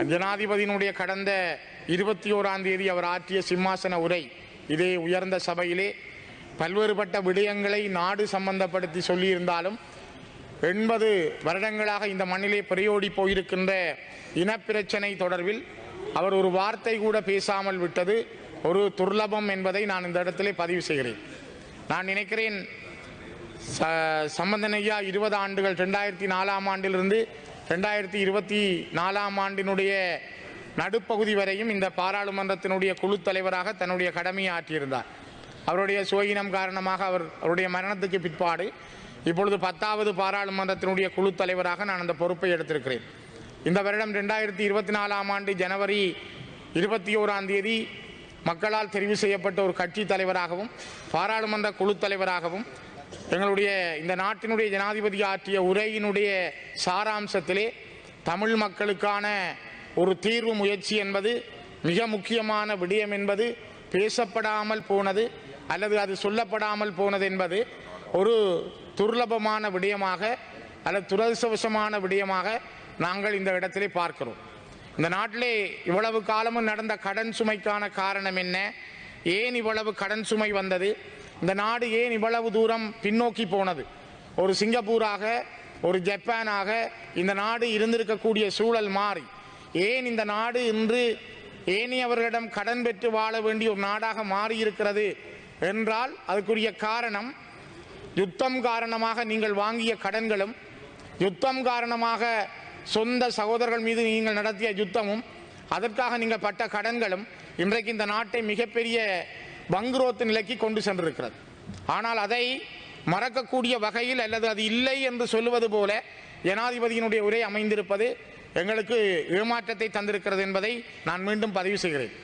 ஜனாதிபதியினுடைய கடந்த இருபத்தி ஓராம் தேதி அவர் ஆற்றிய சிம்மாசன உரை இதே உயர்ந்த சபையிலே பல்வேறுபட்ட விடயங்களை நாடு சம்பந்தப்படுத்தி சொல்லியிருந்தாலும் எண்பது வருடங்களாக இந்த மண்ணிலே பிரயோடி போயிருக்கின்ற இனப்பிரச்சனை தொடர்பில் அவர் ஒரு வார்த்தை கூட பேசாமல் விட்டது. ஒரு துர்லபம் என்பதை நான் இந்த இடத்திலே பதிவு செய்கிறேன். நான் நினைக்கிறேன் ச சம்பந்தனையா இருபது ஆண்டுகள் ரெண்டாயிரத்தி நாலாம் ஆண்டிலிருந்து ரெண்டாயிரத்தி இருபத்தி நாலாம் ஆண்டினுடைய நடுப்பகுதி வரையும் இந்த பாராளுமன்றத்தினுடைய குழு தலைவராக தன்னுடைய கடமையை ஆற்றியிருந்தார். அவருடைய சுயினம் காரணமாக அவர் அவருடைய மரணத்துக்கு பிற்பாடு இப்பொழுது பத்தாவது பாராளுமன்றத்தினுடைய குழு தலைவராக நான் அந்த பொறுப்பை எடுத்திருக்கிறேன். இந்த வருடம் ரெண்டாயிரத்தி இருபத்தி நாலாம் ஆண்டு ஜனவரி இருபத்தி ஓராம் தேதி மக்களால் தெரிவு செய்யப்பட்ட ஒரு கட்சி தலைவராகவும் பாராளுமன்ற குழு தலைவராகவும் எங்களுடைய இந்த நாட்டினுடைய ஜனாதிபதி ஆற்றிய உரையினுடைய சாராம்சத்திலே தமிழ் மக்களுக்கான ஒரு தீர்வு முயற்சி என்பது மிக முக்கியமான விடயம் என்பது பேசப்படாமல் போனது அல்லது அது சொல்லப்படாமல் போனது என்பது ஒரு துர்லபமான விடயமாக அல்லது துரதிசவசமான விடயமாக நாங்கள் இந்த இடத்திலே பார்க்கிறோம். இந்த நாட்டிலே இவ்வளவு காலமும் நடந்த கடன் சுமைக்கான காரணம் என்ன? ஏன் இவ்வளவு கடன் சுமை வந்தது? இந்த நாடு ஏன் இவ்வளவு தூரம் பின்னோக்கி போனது? ஒரு சிங்கப்பூராக ஒரு ஜப்பானாக இந்த நாடு இருந்திருக்கக்கூடிய சூழல் மாறி ஏன் இந்த நாடு இன்று ஏனியவர்களிடம் கடன் பெற்று வாழ வேண்டிய ஒரு நாடாக மாறி இருக்கிறது என்றால் அதுக்குரிய காரணம் யுத்தம் காரணமாக நீங்கள் வாங்கிய கடன்களும் யுத்தம் காரணமாக சொந்த சகோதரர்கள் மீது நீங்கள் நடத்திய யுத்தமும் அதற்காக நீங்கள் பட்ட கடன்களும் இன்றைக்கு இந்த நாட்டை மிகப்பெரிய பங்குரோத்து நிலைக்கு கொண்டு சென்றிருக்கிறது. ஆனால் அதை மறக்கக்கூடிய வகையில் அல்லது அது இல்லை என்று சொல்லுவது போல ஜனாதிபதியினுடைய உரை அமைந்திருப்பது எங்களுக்கு ஏமாற்றத்தை தந்திருக்கிறது என்பதை நான் மீண்டும் பதிவு செய்கிறேன்.